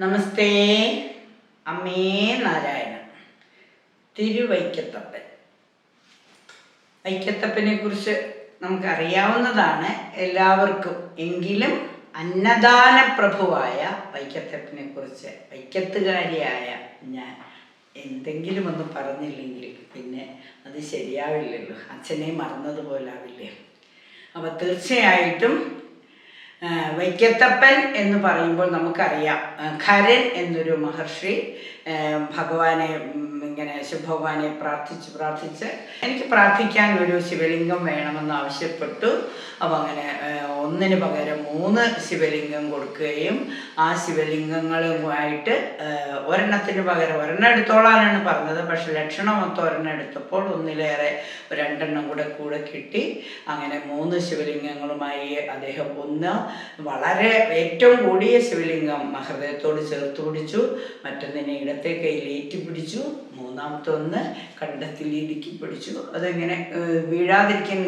നമസ്തേ അമ്മേ നാരായണ തിരുവൈക്കത്തപ്പൻ. വൈക്കത്തപ്പനെ കുറിച്ച് നമുക്കറിയാവുന്നതാണ് എല്ലാവർക്കും. എങ്കിലും അന്നദാന പ്രഭുവായ വൈക്കത്തപ്പനെ കുറിച്ച് വൈക്കത്തുകാരിയായ ഞാൻ എന്തെങ്കിലും ഒന്ന് പറഞ്ഞില്ലെങ്കിൽ പിന്നെ അത് ശരിയാവില്ലല്ലോ. അച്ഛനെ മറന്നതുപോലാവില്ലേ? അപ്പോൾ തീർച്ചയായിട്ടും വൈക്കത്തപ്പൻ എന്ന് പറയുമ്പോൾ നമുക്കറിയാം. ഖരൻ എന്നൊരു മഹർഷി ഭഗവാനെ ഇങ്ങനെ ശിവഭഗവാനെ പ്രാർത്ഥിച്ച് പ്രാർത്ഥിച്ച് എനിക്ക് പ്രാർത്ഥിക്കാൻ ഒരു ശിവലിംഗം വേണമെന്ന് ആവശ്യപ്പെട്ടു. അപ്പോൾ അങ്ങനെ ഒന്നിന് പകരം മൂന്ന് ശിവലിംഗം കൊടുക്കുകയും ആ ശിവലിംഗങ്ങളുമായിട്ട് ഒരെണ്ണത്തിന് പകരം ഒരെണ്ണം എടുത്തോളാനാണ് പറഞ്ഞത്. പക്ഷെ ലക്ഷണം മൊത്തം ഒരെണ്ണം എടുത്തപ്പോൾ ഒന്നിലേറെ രണ്ടെണ്ണം കൂടെ കൂടെ കിട്ടി. അങ്ങനെ മൂന്ന് ശിവലിംഗങ്ങളുമായി അദ്ദേഹം ഒന്ന് വളരെ ഏറ്റവും കൂടിയ ശിവലിംഗം ഹൃദയത്തോട് ചേർത്ത് പിടിച്ചു. മറ്റൊന്നിനെ ഇടത്തെ കയ്യിൽ പിടിച്ചു. മൂന്നാമത്തെ ഒന്ന് കണ്ടത്തിൽ ഇടുക്കി പിടിച്ചു. അതിങ്ങനെ വീഴാതിരിക്കാൻ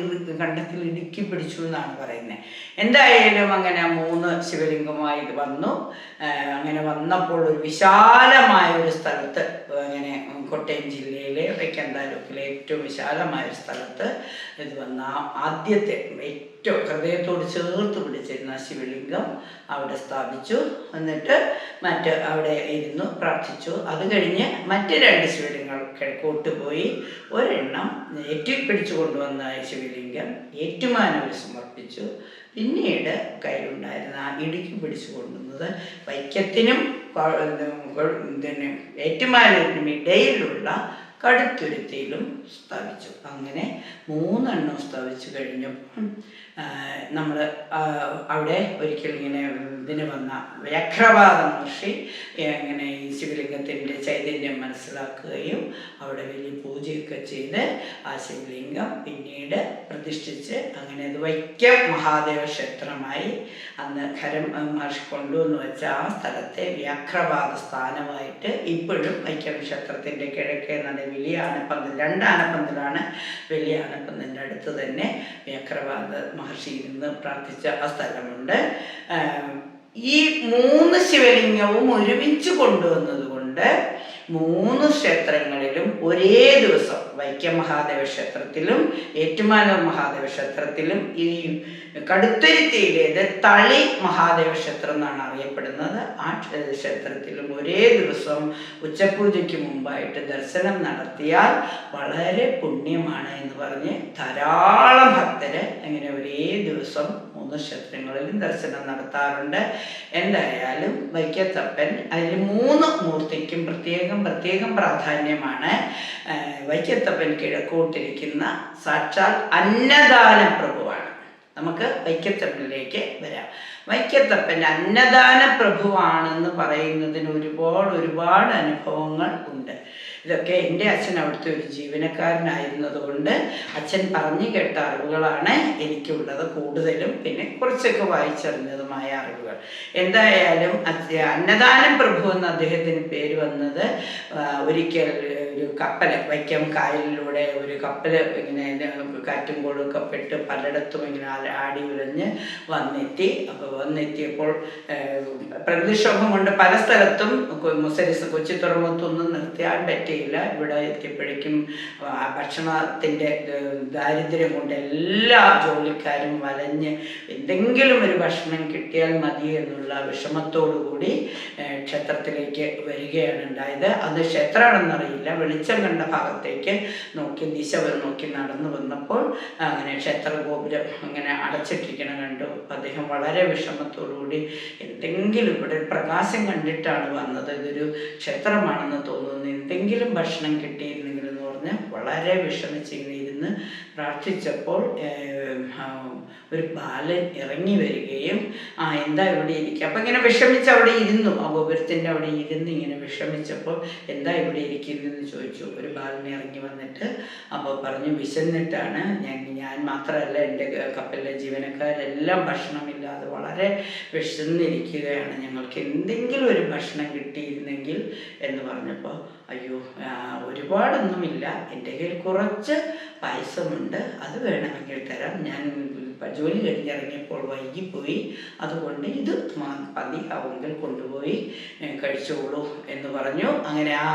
കണ്ടത്തിൽ ഇടുക്കി പിടിച്ചു എന്നാണ് പറയുന്നത് എന്തായാലും അങ്ങനെ മൂന്ന് ശിവലിംഗമായി വന്നു. അങ്ങനെ വന്നപ്പോൾ ഒരു വിശാലമായ ഒരു സ്ഥലത്ത് അങ്ങനെ കോട്ടയം ജില്ലയിലെ വൈക്കം താലൂക്കിലെ ഏറ്റവും വിശാലമായ ഒരു സ്ഥലത്ത് ഇത് വന്ന ആദ്യത്തെ ഏറ്റവും ഹൃദയത്തോട് ചേർത്ത് പിടിച്ചിരുന്ന ശിവലിംഗം അവിടെ സ്ഥാപിച്ചു. എന്നിട്ട് മറ്റ് അവിടെ ഇരുന്നു പ്രാർത്ഥിച്ചു. അത് കഴിഞ്ഞ് മറ്റ് രണ്ട് ശിവലിംഗങ്ങൾ കിഴക്കോട്ട് പോയി. ഒരെണ്ണം ഏറ്റി പിടിച്ചു കൊണ്ടുവന്ന ശിവലിംഗം ഏറ്റുമാനൂർ സമർപ്പിച്ചു. പിന്നീട് കയ്യിലുണ്ടായിരുന്ന ആ ഇടുക്കി പിടിച്ചു കൊണ്ടുവന്നത് വൈക്കത്തിനും പിന്നെ ഏറ്റുമാനൂരിനും ഇടയിലുള്ള കടുത്തുരുത്തിയിലും സ്ഥാപിച്ചു. അങ്ങനെ മൂന്നെണ്ണം സ്ഥാപിച്ചു കഴിഞ്ഞപ്പോൾ നമ്മൾ അവിടെ ഒരിക്കൽ ഇങ്ങനെ ഇതിന് വന്ന വ്യക്രവാദ മഹർഷി ഇങ്ങനെ ഈ ശിവലിംഗത്തിന്റെ ചൈതന്യം മനസ്സിലാക്കുകയും അവിടെ വലിയ പൂജയൊക്കെ ചെയ്ത് ആ ശിവലിംഗം പിന്നീട് പ്രതിഷ്ഠിച്ച് അങ്ങനെ അത് വൈക്കം മഹാദേവ ക്ഷേത്രമായി അന്ന് ഖരം മഹർഷി കൊണ്ടുവന്ന് വെച്ച ആ സ്ഥലത്തെ വ്യാഘ്രവാദ സ്ഥാനമായിട്ട് ഇപ്പോഴും വൈക്കം ക്ഷേത്രത്തിന്റെ കിഴക്കേ നട വലിയ ആനപ്പന്തൽ രണ്ട് ആനപ്പന്തലാണ് വലിയ ആനപ്പന്തലിന്റെ അടുത്ത് തന്നെ വ്യാഘ്രവാദ മഹർഷി ഇരുന്ന് പ്രാർത്ഥിച്ച ആ സ്ഥലമുണ്ട്. ഈ മൂന്ന് ശിവലിംഗവും ഒരുമിച്ച് കൊണ്ടുവന്നതുകൊണ്ട് മൂന്ന് ക്ഷേത്രങ്ങളിലും ഒരേ ദിവസം വൈക്കം മഹാദേവ ക്ഷേത്രത്തിലും ഏറ്റുമാനൂർ മഹാദേവ ക്ഷേത്രത്തിലും ഈ കടുത്തുരുത്തിയിലേത് തളി മഹാദേവ ക്ഷേത്രം എന്നാണ് അറിയപ്പെടുന്നത്. ആ ക്ഷേത്രത്തിലും ഒരേ ദിവസം ഉച്ചപൂജയ്ക്ക് മുമ്പായിട്ട് ദർശനം നടത്തിയാൽ വളരെ പുണ്യമാണ് എന്ന് പറഞ്ഞ് ധാരാളം ഭക്തരെ അങ്ങനെ ഒരേ ദിവസം മൂന്ന് ക്ഷേത്രങ്ങളിലും ദർശനം നടത്താറുണ്ട്. എന്തായാലും വൈക്കത്തപ്പൻ അതിൽ മൂന്ന് മൂർത്തിക്കും പ്രത്യേകം പ്രത്യേകം പ്രാധാന്യമാണ്. വൈക്കത്തപ്പൻ കിഴക്കോട്ടിരിക്കുന്ന സാക്ഷാൽ അന്നദാന പ്രഭുവാണ് നമുക്ക് വൈക്കത്തപ്പനിലേക്ക് വരാം. വൈക്കത്തപ്പൻ അന്നദാന പ്രഭുവാണെന്ന് പറയുന്നതിന് ഒരുപാട് ഒരുപാട് അനുഭവങ്ങൾ ഉണ്ട്. ഇതൊക്കെ എന്റെ അച്ഛൻ അവിടുത്തെ ഒരു ജീവനക്കാരനായിരുന്നതുകൊണ്ട് അച്ഛൻ പറഞ്ഞു കേട്ട അറിവുകളാണ് എനിക്കുള്ളത് കൂടുതലും. പിന്നെ കുറച്ചൊക്കെ വായിച്ചറിഞ്ഞതുമായ അറിവുകൾ. എന്തായാലും അന്നദാനം പ്രഭു എന്ന് അദ്ദേഹത്തിന് പേര് വന്നത് ഒരിക്കൽ ഒരു കപ്പൽ വൈക്കം കായലിലൂടെ ഒരു കപ്പൽ ഇങ്ങനെ കാറ്റും കൊഴുക്കെ പെട്ട് പലയിടത്തും ഇങ്ങനെ ആടി ഉലഞ്ഞ് വന്നെത്തി. അപ്പോൾ വന്നെത്തിയപ്പോൾ പ്രകൃതിക്ഷോഭം കൊണ്ട് പല സ്ഥലത്തും മുസരിസ് കൊച്ചി തുറമുഖത്തൊന്നും നിർത്തിയാൻ പറ്റിയില്ല. ഇവിടെ എത്തിയപ്പോഴേക്കും ഭക്ഷണത്തിന്റെ ദാരിദ്ര്യം കൊണ്ട് എല്ലാ ജോലിക്കാരും വലഞ്ഞ് എന്തെങ്കിലും ഒരു ഭക്ഷണം കിട്ടിയാൽ മതി എന്നുള്ള വിഷമത്തോടു കൂടി ക്ഷേത്രത്തിലേക്ക് വരികയാണ് ഉണ്ടായത്. അത് ക്ഷേത്രമാണെന്നറിയില്ല. വെളിച്ചം കണ്ട ഭാഗത്തേക്ക് നോക്കി ദിശ നോക്കി നടന്നു വന്നപ്പോൾ അങ്ങനെ ക്ഷേത്ര ഗോപുരം അങ്ങനെ അടച്ചിട്ടിരിക്കണം കണ്ടു. അദ്ദേഹം വളരെ വിഷമത്തോടുകൂടി എന്തെങ്കിലും ഇവിടെ പ്രകാശം കണ്ടിട്ടാണ് വന്നത്. ഇതൊരു ക്ഷേത്രമാണെന്ന് തോന്നുന്നു. എന്തെങ്കിലും ഭക്ഷണം കിട്ടിയിരുന്നെങ്കിൽ എന്ന് പറഞ്ഞ് വളരെ വിഷമിച്ച് ഇരുന്ന് പ്രാർത്ഥിച്ചപ്പോൾ ഒരു ബാലൻ ഇറങ്ങി വരികയും ആ എന്താ ഇവിടെ ഇരിക്കുക അപ്പം ഇങ്ങനെ വിഷമിച്ച് അവിടെ ഇരുന്നു. ആ ഗോപുരത്തിന്റെ അവിടെ ഇരുന്ന് ഇങ്ങനെ വിഷമിച്ചപ്പോൾ എന്താ ഇവിടെ ഇരിക്കുന്നതെന്ന് ചോദിച്ചു. ഒരു ബാലൻ ഇറങ്ങി വന്നിട്ട് അപ്പോൾ പറഞ്ഞു വിശന്നിട്ടാണ് ഞാൻ ഞാൻ മാത്രമല്ല എന്റെ കപ്പലിലെ ജീവനക്കാരെല്ലാം ഭക്ഷണമില്ലാതെ വളരെ വിശന്നിരിക്കുകയാണ്. ഞങ്ങൾക്ക് എന്തെങ്കിലും ഒരു ഭക്ഷണം കിട്ടിയിരുന്നെങ്കിൽ എന്ന് പറഞ്ഞപ്പോൾ അയ്യോ ഒരുപാടൊന്നുമില്ല. എന്റെ കയ്യിൽ കുറച്ച് പായസമുണ്ട്. അത് വേണമെങ്കിൽ തരാം. ഞാൻ ജോലി കഴിഞ്ഞിറങ്ങിയപ്പോൾ വൈകിപ്പോയി. അതുകൊണ്ട് ഇത് പതി ആവുമെങ്കിൽ കൊണ്ടുപോയി കഴിച്ചോളൂ എന്ന് പറഞ്ഞു. അങ്ങനെ ആ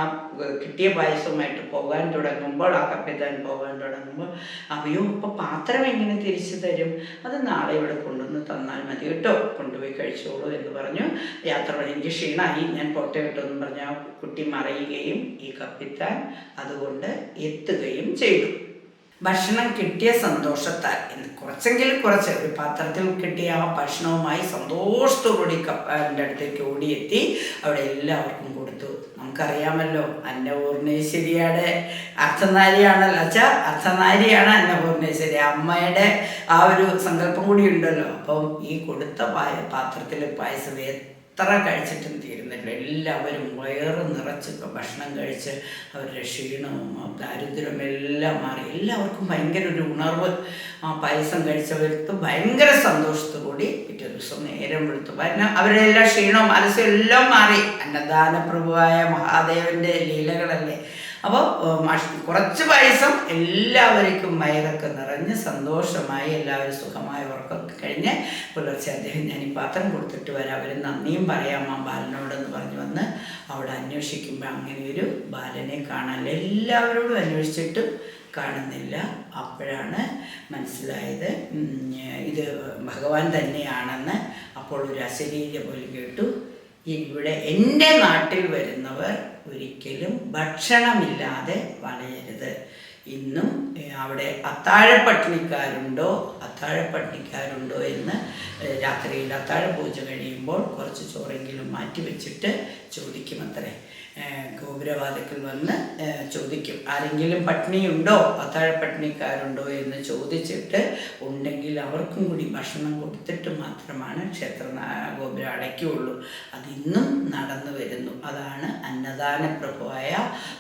കിട്ടിയ പായസവുമായിട്ട് പോകാൻ തുടങ്ങുമ്പോൾ ആ കപ്പിതാൻ പോകാൻ തുടങ്ങുമ്പോൾ അവയോ ഇപ്പം പാത്രം എങ്ങനെ തിരിച്ചു തരും? അത് നാളെ ഇവിടെ കൊണ്ടുവന്ന് തന്നാൽ മതി കേട്ടോ. കൊണ്ടുപോയി കഴിച്ചോളൂ എന്ന് പറഞ്ഞു. യാത്ര എനിക്ക് ക്ഷീണമായി ഞാൻ പോട്ടെ കേട്ടോ എന്ന് പറഞ്ഞ കുട്ടി മറയുകയും ഈ കപ്പിത്താൻ അതുകൊണ്ട് എത്തുകയും ചെയ്തു. ഭക്ഷണം കിട്ടിയ സന്തോഷത്താൽ കുറച്ചെങ്കിലും കുറച്ച്. ഒരു പാത്രത്തിൽ കിട്ടിയ ആ ഭക്ഷണവുമായി സന്തോഷത്തോടുകൂടി കപ്പാലിന്റെ അടുത്തേക്ക് ഓടിയെത്തി. അവിടെ എല്ലാവർക്കും കൊടുത്തു. നമുക്കറിയാമല്ലോ അന്നപൂർണേശ്വരിയുടെ അർത്ഥനാരിയാണല്ലോ അച്ഛാ. അർത്ഥനാരിയാണ് അന്നപൂർണേശ്വരി അമ്മയുടെ ആ ഒരു സങ്കല്പം കൂടി ഉണ്ടല്ലോ. അപ്പം ഈ കൊടുത്ത പായ പാത്രത്തിലെ പായസം എത്ര കഴിച്ചിട്ടും തീരുന്നില്ല. എല്ലാവരും വയറ് നിറച്ച് ഭക്ഷണം കഴിച്ച് അവരുടെ ക്ഷീണവും ദാരിദ്ര്യവും എല്ലാം മാറി. എല്ലാവർക്കും ഭയങ്കര ഒരു ഉണർവ്. ആ പായസം കഴിച്ചവർക്ക് ഭയങ്കര സന്തോഷത്തോടുകൂടി പിറ്റേ ദിവസം നേരം വെളുത്തു. കാരണം അവരുടെ എല്ലാ ക്ഷീണവും മനസ്സും എല്ലാം മാറി. അന്നദാന പ്രഭുവായ മഹാദേവന്റെ ലീലകളല്ലേ? അപ്പോൾ കുറച്ച് പായസം എല്ലാവർക്കും വയറൊക്കെ നിറഞ്ഞ് സന്തോഷമായി എല്ലാവരും സുഖമായി ഉറക്കമൊക്കെ കഴിഞ്ഞ് പുലർച്ചെ അദ്ദേഹം ഞാൻ ഈ പാത്രം കൊടുത്തിട്ട് വരാം. അവർ നന്ദിയും പറയാം ആ ബാലനോടെന്ന് പറഞ്ഞു വന്ന് അവിടെ അന്വേഷിക്കുമ്പോൾ അങ്ങനെ ഒരു ബാലനെ കാണാൻ എല്ലാവരോടും അന്വേഷിച്ചിട്ടും കാണുന്നില്ല. അപ്പോഴാണ് മനസ്സിലായത് ഇത് ഭഗവാൻ തന്നെയാണെന്ന് അപ്പോൾ ഒരു അശരീര പോലും കേട്ടു. ഇവിടെ എന്റെ നാട്ടിൽ വരുന്നവർ ഒരിക്കലും ഭക്ഷണമില്ലാതെ വളയരുത്. ഇന്നും അവിടെ അത്താഴപ്പട്ടിണിക്കാരുണ്ടോ? അത്താഴപ്പട്ടിണിക്കാരുണ്ടോ എന്ന് രാത്രിയിൽ അത്താഴ പൂജ കഴിയുമ്പോൾ കുറച്ച് ചോറെങ്കിലും മാറ്റി വെച്ചിട്ട് ചോദിക്കുമത്രേ. ഗോപുരവാതിക്കൽ വന്ന് ചോദിക്കും. ആരെങ്കിലും പട്ടിണിയുണ്ടോ? അത്താഴപ്പട്ടിണിക്കാരുണ്ടോ എന്ന് ചോദിച്ചിട്ട് ഉണ്ടെങ്കിൽ അവർക്കും കൂടി ഭക്ഷണം കൊടുത്തിട്ട് മാത്രമാണ് ക്ഷേത്ര ഗോപുരം അടയ്ക്കുകയുള്ളൂ. അതിന്നും നടന്നു വരുന്നു. അതാണ് അന്നദാന പ്രഭുവായ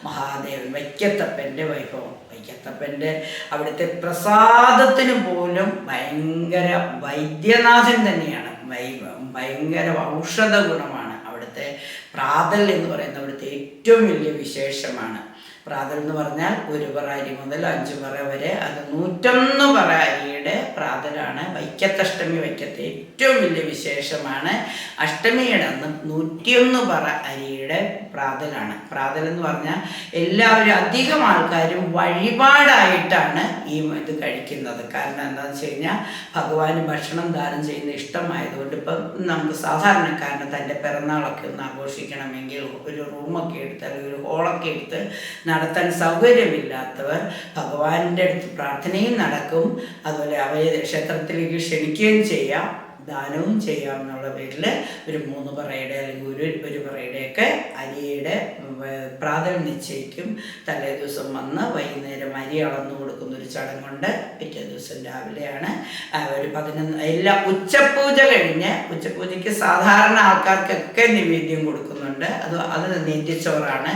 മഹാദേവൻ വൈക്കത്തപ്പന്റെ വൈഭവം. വൈക്കത്തപ്പന്റെ അവിടുത്തെ പ്രസാദത്തിന് പോലും ഭയങ്കര വൈദ്യനാഥൻ തന്നെയാണ്. ഭയങ്കര ഔഷധ ഗുണമാണ് അവിടുത്തെ പ്രാതൽ എന്ന് അവിടുത്തെ ഏറ്റവും വലിയ വിശേഷമാണ്. പ്രാതൽ എന്ന് പറഞ്ഞാൽ ഒരു പറ അരി മുതൽ അഞ്ച് പറ വരെ അത് നൂറ്റൊന്ന് പറ അരിയുടെ പ്രാതലാണ്. വൈക്കത്തഷ്ടമി വൈക്കത്തെ ഏറ്റവും വലിയ വിശേഷമാണ് അഷ്ടമിയുടെ അന്ന് നൂറ്റിയൊന്ന് പറ അരിയുടെ പ്രാതലാണ്. പ്രാതൽ എന്ന് പറഞ്ഞാൽ എല്ലാവരും അധികം ആൾക്കാരും വഴിപാടായിട്ടാണ് ഈ ഇത് കഴിക്കുന്നത്. കാരണം എന്താണെന്ന് വെച്ച് കഴിഞ്ഞാൽ ഭഗവാന് ഭക്ഷണം ദാനം ചെയ്യുന്ന ഇഷ്ടമായതുകൊണ്ട് ഇപ്പം നമുക്ക് സാധാരണക്കാരന് തന്റെ പിറന്നാളൊക്കെ ഒന്ന് ആഘോഷിക്കണമെങ്കിൽ ഒരു റൂമൊക്കെ എടുത്ത് അല്ലെങ്കിൽ ഒരു ഹോളൊക്കെ എടുത്ത് നടത്താൻ സൗകര്യമില്ലാത്തവർ ഭഗവാന്റെ അടുത്ത് പ്രാർത്ഥനയും നടക്കും. അതുപോലെ അവയെ ക്ഷേത്രത്തിലേക്ക് ക്ഷണിക്കുകയും ചെയ്യാം. ദാനവും ചെയ്യാം എന്നുള്ള പേരിൽ ഒരു മൂന്ന് പറയുടെ അല്ലെങ്കിൽ ഒരു ഒരു പറയുടെയൊക്കെ അരിയുടെ പ്രാതം നിശ്ചയിക്കും. തലേ ദിവസം വന്ന് വൈകുന്നേരം അരി അളന്നു കൊടുക്കുന്ന ഒരു ചടങ്ങുണ്ട് പിറ്റേ ദിവസം രാവിലെയാണ്. ഒരു പതിനൊന്ന് എല്ലാ ഉച്ചപൂജ കഴിഞ്ഞ് ഉച്ചപൂജയ്ക്ക് സാധാരണ ആൾക്കാർക്കൊക്കെ നിവേദ്യം കൊടുക്കുന്നുണ്ട്. അത് അത് നെയ്റ്റിച്ചോറാണ്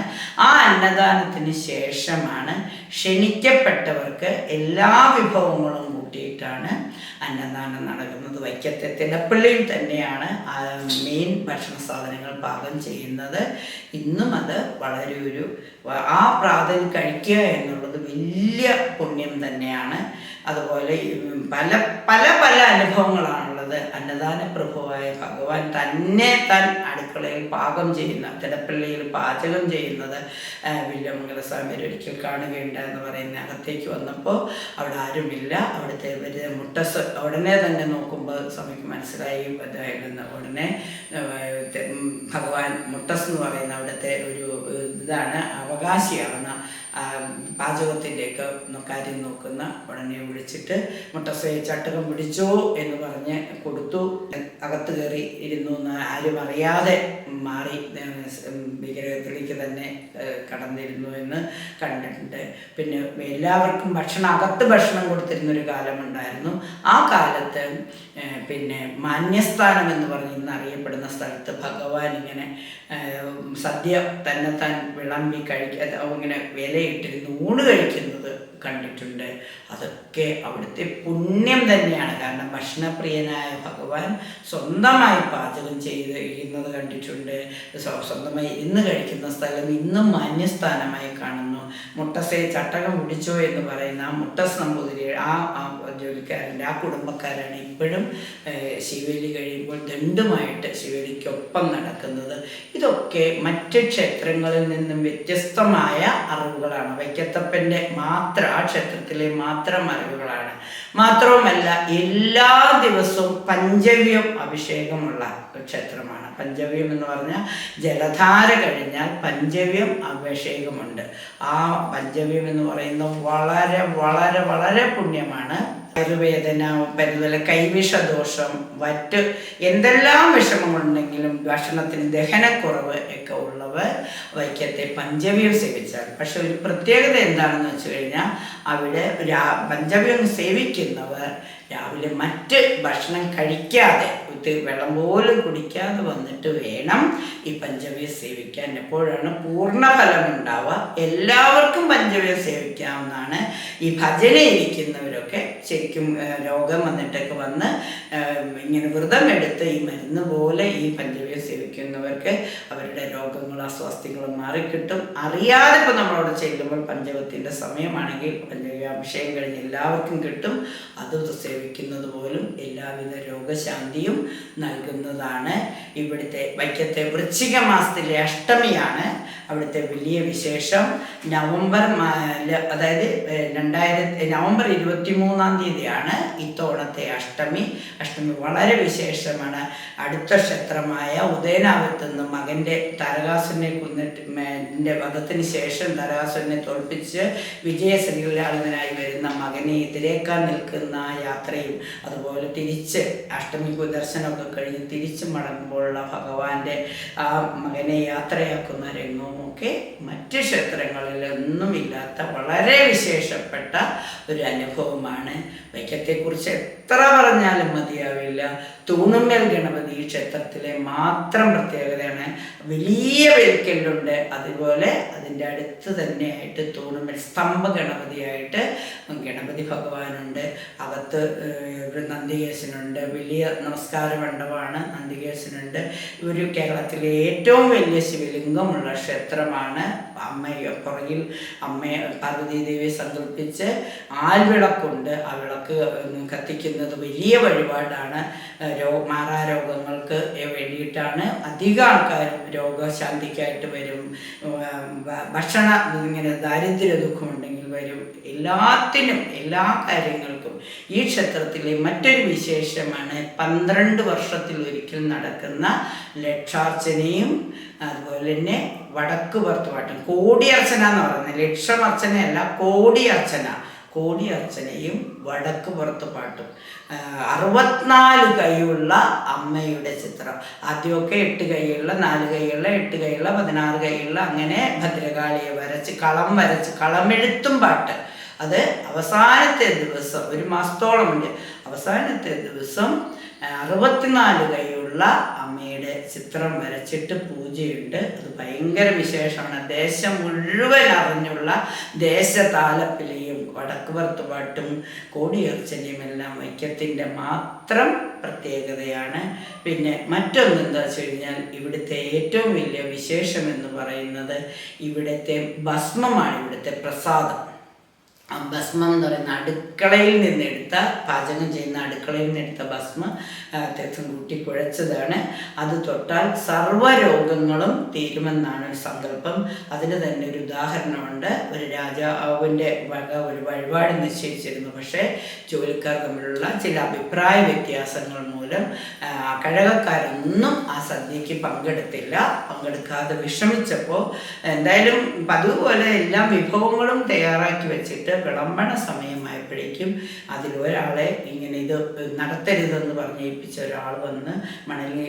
ആ അന്നദാനത്തിന് ശേഷമാണ് ക്ഷണിക്കപ്പെട്ടവർക്ക് എല്ലാ വിഭവങ്ങളും കൂട്ടിയിട്ടാണ് അന്നദാനം നടക്കുന്നത് വൈക്കത്തെ തിലപ്പള്ളിയിൽ തന്നെയാണ് മെയിൻ ഭക്ഷണ സാധനങ്ങൾ പാകം ചെയ്യുന്നത്. ഇന്നും അത് വളരെ ഒരു ആ പ്രാതൽ കഴിക്കുക എന്നുള്ളത് വലിയ പുണ്യം തന്നെയാണ്. അതുപോലെ പല പല പല അനുഭവങ്ങളാണുള്ളത്. അന്നദാന പ്രഭുവായ ഭഗവാൻ തന്നെ താൻ അടുക്കളയിൽ പാകം ചെയ്യുന്ന തിടപ്പള്ളിയിൽ പാചകം ചെയ്യുന്നത് വില്യമംഗല സ്വാമിയുടെ ഒരിക്കൽ കാണുകയുണ്ട് എന്ന് പറയുന്ന അകത്തേക്ക് വന്നപ്പോൾ അവിടെ ആരുമില്ല. അവിടുത്തെ വലിയ മുട്ടസ് ഉടനെ തന്നെ നോക്കുമ്പോൾ സ്വാമിക്ക് മനസ്സിലായി. ഇതായിരുന്നു ഉടനെ ഭഗവാൻ മുട്ടസ് എന്ന് പറയുന്ന അവിടുത്തെ ഒരു ഇതാണ് അവകാശിയാണ് പാചകത്തിന്റെയൊക്കെ കാര്യം നോക്കുന്ന ഉടനെ വിളിച്ചിട്ട് മുട്ടസയെ ചട്ടകം പിടിച്ചോ എന്ന് പറഞ്ഞ് കൊടുത്തു. അകത്ത് കയറി ഇരുന്നു എന്ന് ആരും അറിയാതെ മാറി ഭീകരത്തിലേക്ക് തന്നെ കടന്നിരുന്നു എന്ന് കണ്ടിട്ടുണ്ട്. പിന്നെ എല്ലാവർക്കും ഭക്ഷണം അകത്ത് ഭക്ഷണം കൊടുത്തിരുന്ന ഒരു കാലമുണ്ടായിരുന്നു. ആ കാലത്ത് പിന്നെ മാന്യസ്ഥാനം എന്ന് പറഞ്ഞ് ഇന്ന് അറിയപ്പെടുന്ന സ്ഥലത്ത് ഭഗവാൻ ഇങ്ങനെ സദ്യ തന്നെ താൻ വിളമ്പി കഴിക്ക ഇങ്ങനെ വിലയിട്ടിരുന്ന് ഊണ് കഴിക്കുന്നത് കണ്ടിട്ടുണ്ട്. അതൊക്കെ അവിടുത്തെ പുണ്യം തന്നെയാണ്. കാരണം ഭക്ഷണപ്രിയനായ ഭഗവാൻ സ്വന്തമായി പാചകം ചെയ്ത് ചെയ്യുന്നത് കണ്ടിട്ടുണ്ട് സ്വന്തമായി ഇന്ന് കഴിക്കുന്ന സ്ഥലം ഇന്നും മാന്യസ്ഥാനമായി കാണുന്നു. മുട്ടസെ ചട്ടകം പിടിച്ചോ എന്ന് പറയുന്ന ആ മുട്ടസ് നമ്പൂതിരി ആ ജോലിക്കാരന്റെ ആ കുടുംബക്കാരാണ് ഇപ്പോഴും ശിവേലി കഴിയുമ്പോൾ ദണ്ടുമായിട്ട് ശിവേലിക്കൊപ്പം നടക്കുന്നത്. ഇതൊക്കെ മറ്റ് ക്ഷേത്രങ്ങളിൽ നിന്നും വ്യത്യസ്തമായ അറിവുകളാണ്. വൈക്കത്തപ്പന്റെ മാത്രം ആ ക്ഷേത്രത്തിലെ മാത്രം അറിവുകളാണ് മാത്രവുമല്ല എല്ലാ ദിവസവും പഞ്ചവ്യം അഭിഷേകമുള്ള ക്ഷേത്രമാണ്. പഞ്ചവ്യം എന്ന് പറഞ്ഞാൽ ജലധാര കഴിഞ്ഞാൽ പഞ്ചവ്യം അഭിഷേകമുണ്ട്. ആ പഞ്ചവ്യം എന്ന് പറയുന്നത് വളരെ വളരെ വളരെ പുണ്യമാണ്. വയറുവേദന അതുപോലെ കൈവിഷദോഷം വറ്റ് എന്തെല്ലാം വിഷമമുണ്ടെങ്കിലും ഭക്ഷണത്തിന് ദഹനക്കുറവ് ഒക്കെ ഉള്ളവർ വൈക്കത്തെ പഞ്ചവ്യം സേവിച്ചാൽ. പക്ഷെ ഒരു പ്രത്യേകത എന്താണെന്ന് വെച്ച് കഴിഞ്ഞാൽ അവിടെ പഞ്ചവ്യം സേവിക്കുന്നവർ രാവിലെ മറ്റ് ഭക്ഷണം കഴിക്കാതെ ഇത് വെള്ളം പോലും കുടിക്കാതെ വന്നിട്ട് വേണം ഈ പഞ്ചവ്യം സേവിക്കാൻ. എപ്പോഴാണ് പൂർണഫലം ഉണ്ടാവുക? എല്ലാവർക്കും പഞ്ചവ്യം സേവിക്കാവുന്നതാണ് ഈ ഭജന ഇരിക്കുന്നവരൊക്കെ ശരിക്കും രോഗം വന്നിട്ടൊക്കെ വന്ന് ഇങ്ങനെ വ്രതം എടുത്ത് ഈ മരുന്ന് പോലെ ഈ പഞ്ചവ്യം സേവിക്കുന്നവർക്ക് അവരുടെ രോഗങ്ങളും അസ്വാസ്ഥ്യങ്ങളും മാറിക്കിട്ടും. അറിയാതെ ഇപ്പോൾ നമ്മളവിടെ ചെല്ലുമ്പോൾ പഞ്ചവത്തിന്റെ സമയമാണെങ്കിൽ പഞ്ചവ്യ അഭിഷേകം കഴിഞ്ഞ് എല്ലാവർക്കും കിട്ടും. അത് സേവിക്കുന്നത് പോലും എല്ലാവിധ രോഗശാന്തിയും നൽകുന്നതാണ്. ഇവിടുത്തെ വൈക്കത്തെ വൃശ്ചിക മാസത്തിലെ അഷ്ടമിയാണ് അവിടുത്തെ വലിയ വിശേഷം. നവംബർ അതായത് രണ്ടായിരത്തി നവംബർ ഇരുപത്തി മൂന്നാം തീയതിയാണ് ഇത്തവണത്തെ അഷ്ടമി. അഷ്ടമി വളരെ വിശേഷമാണ്. അടുത്ത ക്ഷേത്രമായ ഉദയനാവത്ത് നിന്ന് മകന്റെ കൊന്നിട്ട് എന്റെ വധത്തിന് ശേഷം തരകാസുരനെ തോൽപ്പിച്ച് വിജയശ്രീകളിലാളനായി വരുന്ന മകനെ എതിരേക്കാൻ നിൽക്കുന്ന യാത്രയും അതുപോലെ തിരിച്ച് അഷ്ടമി ദർശനമൊക്കെ കഴിഞ്ഞ് തിരിച്ച് മടങ്ങുമ്പോഴുള്ള ഭഗവാന്റെ ആ മകനെ യാത്രയാക്കുന്ന രംഗവും ഒക്കെ മറ്റ് ക്ഷേത്രങ്ങളിലൊന്നുമില്ലാത്ത വളരെ വിശേഷപ്പെട്ട ഒരു അനുഭവമാണ്. വൈക്കത്തെക്കുറിച്ച് എത്ര പറഞ്ഞാലും മതിയാവില്ല. തൂണുമ്മൽ ഗണപതി ഈ ക്ഷേത്രത്തിലെ മാത്രം പ്രത്യേകതയാണ്. വലിയ വെൽക്കല്ലുണ്ട് അതുപോലെ അതിന്റെ അടുത്ത് തന്നെയായിട്ട് തൂണുമ്മൽ സ്തംഭ ഗണപതിയായിട്ട് ഗണപതി ഭഗവാനുണ്ട്. അകത്ത് നന്ദികേശനുണ്ട്. വലിയ നമസ്കാര മണ്ഡപമാണ് നന്ദികേശനുണ്ട്. ഒരു കേരളത്തിലെ ഏറ്റവും വലിയ ശിവലിംഗമുള്ള ക്ഷേത്രമാണ്. അമ്മയെ പുറകിൽ അമ്മയെ പാർവതി ദേവിയെ സങ്കല്പിച്ച് ആൽവിളക്കുണ്ട്. ആ വിളക്ക് കത്തിക്കുന്നത് വലിയ വഴിപാടാണ്. രോ മാറാരോഗങ്ങൾക്ക് വേണ്ടിയിട്ടാണ് അധികം ആൾക്കാരും രോഗശാന്തിക്കായിട്ട് വരും. ഭക്ഷണ ഇങ്ങനെ ദാരിദ്ര്യ ദുഃഖമുണ്ടെങ്കിൽ വരും. എല്ലാത്തിനും എല്ലാ കാര്യങ്ങൾക്കും ഈ ക്ഷേത്രത്തിലെ മറ്റൊരു വിശേഷമാണ് പന്ത്രണ്ട് വർഷത്തിൽ ഒരിക്കൽ നടക്കുന്ന ലക്ഷാർച്ചനയും അതുപോലെ തന്നെ വടക്ക് പുറത്തുപാട്ടും കോടിയർച്ചന എന്ന് പറയുന്നത് ലക്ഷമർച്ചനയല്ല കോടിയർച്ചന. കോടിയർച്ചനയും വടക്ക് പുറത്ത് പാട്ടും അറുപത്തിനാല് കൈയുള്ള അമ്മയുടെ ചിത്രം. ആദ്യമൊക്കെ എട്ട് കൈയുള്ള നാല് കൈയുള്ള എട്ട് കൈയുള്ള പതിനാറ് കൈയുള്ള അങ്ങനെ ഭദ്രകാളിയെ വരച്ച് കളം വരച്ച് കളമെഴുത്തും പാട്ട്. അത് അവസാനത്തെ ദിവസം ഒരു മാസത്തോളമുണ്ട്. അവസാനത്തെ ദിവസം അറുപത്തിനാല് കൈയുള്ള അമ്മയുടെ ചിത്രം വരച്ചിട്ട് പൂജയുണ്ട്. അത് ഭയങ്കര വിശേഷമാണ്. ദേശം മുഴുവൻ അറിഞ്ഞുള്ള ദേശതാലപ്പിലെയും വടക്ക് പുറത്തുപാട്ടും കോടിയർച്ചനയും എല്ലാം വൈക്കത്തിന്റെ മാത്രം പ്രത്യേകതയാണ്. പിന്നെ മറ്റൊന്ന് എന്താ വെച്ച് കഴിഞ്ഞാൽ ഇവിടുത്തെ ഏറ്റവും വലിയ വിശേഷം എന്ന് പറയുന്നത് ഇവിടുത്തെ ഭസ്മമാണ് ഇവിടുത്തെ പ്രസാദം. ഭസ്മം എന്ന് പറയുന്ന അടുക്കളയിൽ നിന്നെടുത്ത പാചകം ചെയ്യുന്ന അടുക്കളയിൽ നിന്നെടുത്ത ഭസ്മം രക്തം കൂട്ടി കുഴച്ചതാണ്. അത് തൊട്ടാൽ സർവരോഗങ്ങളും തീരുമെന്നാണ് ഒരു സങ്കല്പം അതിന് തന്നെ ഒരു ഉദാഹരണമുണ്ട്. ഒരു രാജാവിന്റെ വക ഒരു വഴിപാട് നിശ്ചയിച്ചിരുന്നു. പക്ഷേ ജോലിക്കാർ തമ്മിലുള്ള ചില അഭിപ്രായ വ്യത്യാസങ്ങൾ മൂലം കഴകക്കാരൊന്നും ആ സദ്യക്ക് പങ്കെടുത്തില്ല. പങ്കെടുക്കാതെ വിഷമിച്ചപ്പോൾ എന്തായാലും പതിവ് പോലെ എല്ലാ വിഭവങ്ങളും തയ്യാറാക്കി വെച്ചിട്ട് വിളമ്പണ സമയമായപ്പോഴേക്കും അതിലൊരാളെ ഇങ്ങനെ ഇത് നടത്തരുതെന്ന് പറഞ്ഞ് ഏൽപ്പിച്ച ഒരാൾ വന്ന് മണലി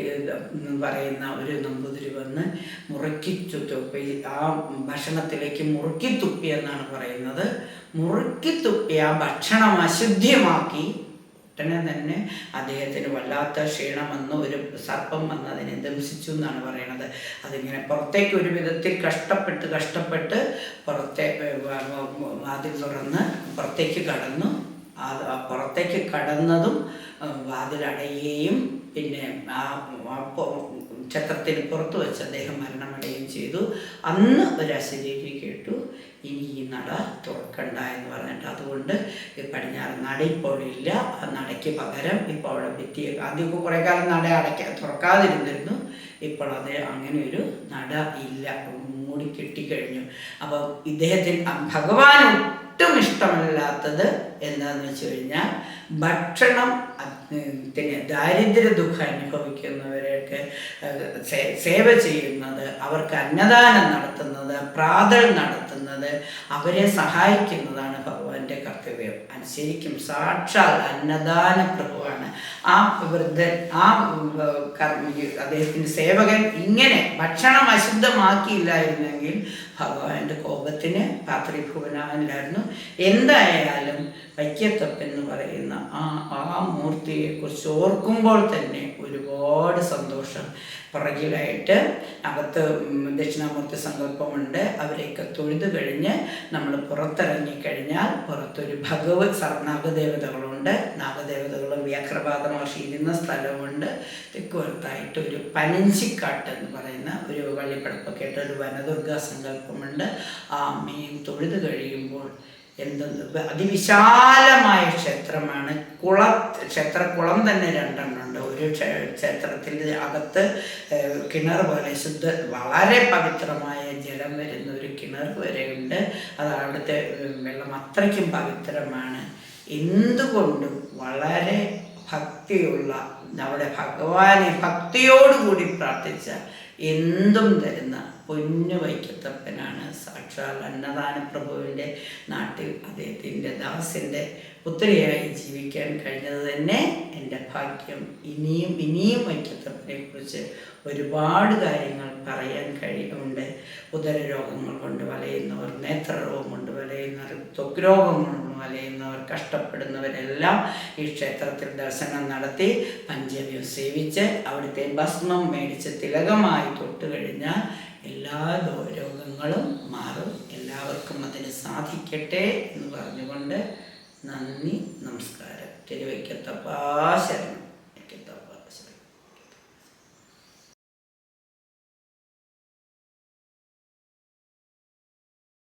പറയുന്ന ഒരു നമ്പൂതിരി വന്ന് മുറുക്കി തുപ്പി ആ ഭക്ഷണത്തിലേക്ക് മുറുക്കി തുപ്പി എന്നാണ് പറയുന്നത്. മുറുക്കി തുപ്പി ആ ഭക്ഷണം അശുദ്ധ്യമാക്കി ഉടനെ തന്നെ അദ്ദേഹത്തിന് വല്ലാത്ത ക്ഷീണം വന്ന്. ഒരു സർപ്പം വന്ന് അതിനെ ദംശിച്ചു എന്നാണ് പറയണത്. അതിങ്ങനെ പുറത്തേക്ക് ഒരു വിധത്തിൽ കഷ്ടപ്പെട്ട് കഷ്ടപ്പെട്ട് പുറത്തെ വാതിൽ തുറന്ന് പുറത്തേക്ക് കടന്നു. പുറത്തേക്ക് കടന്നതും വാതിലടയുകയും പിന്നെ ആ ക്ഷേത്രത്തിന് പുറത്തു വെച്ച് അദ്ദേഹം മരണമടയുകയും ചെയ്തു. അന്ന് ഒരു അശരീരി കേട്ടു ഇനി ഈ നട തുറക്കണ്ട എന്ന് പറഞ്ഞിട്ട് അതുകൊണ്ട് ഈ പടിഞ്ഞാറ് നട ഇപ്പോഴില്ല ആ നടയ്ക്ക് പകരം ഇപ്പോൾ അവിടെ ഭിത്തി ആദ്യമൊക്കെ കുറേ കാലം നട അടയ്ക്കാൻ തുറക്കാതിരുന്നിരുന്നു. ഇപ്പോൾ അത് അങ്ങനെ ഒരു നട ഇല്ല. മൂടി കെട്ടിക്കഴിഞ്ഞു. അപ്പോൾ ഇദ്ദേഹത്തിന് ഭഗവാൻ ഒട്ടും ഇഷ്ടമല്ലാത്തത് എന്താണെന്ന് വെച്ച് കഴിഞ്ഞാൽ ഭക്ഷണം ദാരിദ്ര്യ ദുഃഖം അനുഭവിക്കുന്നവരെയൊക്കെ സേവ ചെയ്യുന്നത് അവർക്ക് അന്നദാനം നടത്തുന്നത് പ്രാതൽ നടത്തുന്നത് അവരെ സഹായിക്കുന്നതാണ് ഭഗവാന്റെ കർത്തവ്യം. ശരിക്കും സാക്ഷാൽ അന്നദാന പ്രഭുവാണ്. ആ വൃദ്ധൻ ആ കർമ്മ അദ്ദേഹത്തിന്റെ സേവകൻ ഇങ്ങനെ ഭക്ഷണം അശുദ്ധമാക്കിയില്ലായിരുന്നെങ്കിൽ ഭഗവാന്റെ കോപത്തിന് പാത്രീഭുവനാവില്ലായിരുന്നു എന്തായാലും വൈക്കത്തപ്പൻ എന്ന് പറയുന്ന ആ ആ മൂർത്തിയെക്കുറിച്ച് ഓർക്കുമ്പോൾ തന്നെ ഒരുപാട് സന്തോഷം. പിറകിലായിട്ട് അകത്ത് ദക്ഷിണാമൂർത്തി സങ്കല്പമുണ്ട്. അവരെയൊക്കെ തൊഴുത് കഴിഞ്ഞ് നമ്മൾ പുറത്തിറങ്ങി കഴിഞ്ഞാൽ പുറത്തൊരു ഭഗവത് നാഗദേവതകളുണ്ട് നാഗദേവതകളും വ്യാഘ്രപാത മഹർഷി ഇരുന്ന സ്ഥലമുണ്ട്. തെക്കുവരത്തായിട്ട് ഒരു പനഞ്ചിക്കാട്ട് എന്ന് പറയുന്ന ഒരു വള്ളിപ്പടപ്പൊക്കെ ആയിട്ട് ഒരു വനദുർഗാ സങ്കല്പമുണ്ട്. ആ അമ്മയും തൊഴുത് കഴിയുമ്പോൾ എന്തെന്ന്? അതിവിശാലമായ ക്ഷേത്രമാണ്. കുള ക്ഷേത്രക്കുളം തന്നെ രണ്ടെണ്ണമുണ്ട്. ഒരു ക്ഷേ- ക്ഷേത്രത്തിന്റെ അകത്ത് കിണർ പോലെ ശുദ്ധ വളരെ പവിത്രമായ ജലം വരുന്ന ഒരു കിണർ വരെയുണ്ട്. അത് അവിടുത്തെ വെള്ളം അത്രയ്ക്കും പവിത്രമാണ്. എന്തുകൊണ്ടും വളരെ ഭക്തിയുള്ള നമ്മുടെ ഭഗവാനെ ഭക്തിയോടുകൂടി പ്രാർത്ഥിച്ച എന്തും തരുന്ന പൊന്നു വൈക്കത്തപ്പനാണ്. സാക്ഷാൽ അന്നദാന പ്രഭുവിന്റെ നാട്ടിൽ അദ്ദേഹത്തിന്റെ ദാസിന്റെ പുത്രിയായി ജീവിക്കാൻ കഴിഞ്ഞത് തന്നെ എന്റെ ഭാഗ്യം. ഇനിയും ഇനിയും വൈക്കത്തപ്പനെ കുറിച്ച് ഒരുപാട് കാര്യങ്ങൾ പറയാൻ കഴിയുന്നുണ്ട് ഉദരരോഗങ്ങൾ കൊണ്ട് വലയുന്നവർ നേത്രരോഗം കൊണ്ട് വലയുന്നവർ ത്വക്ക് രോഗം കൊണ്ട് വലയുന്നവർ കഷ്ടപ്പെടുന്നവരെല്ലാം ഈ ക്ഷേത്രത്തിൽ ദർശനം നടത്തി പഞ്ചമ്യം സേവിച്ച് അവിടുത്തെ ഭസ്മം മേടിച്ച് തിലകമായി തൊട്ട് കഴിഞ്ഞാൽ എല്ലാ രോഗങ്ങളും മാറും. എല്ലാവർക്കും അതിന് സാധിക്കട്ടെ എന്ന് പറഞ്ഞുകൊണ്ട് നന്ദി നമസ്കാരം. തിരുവയ്ക്കത്തപ്പാ ശരണം.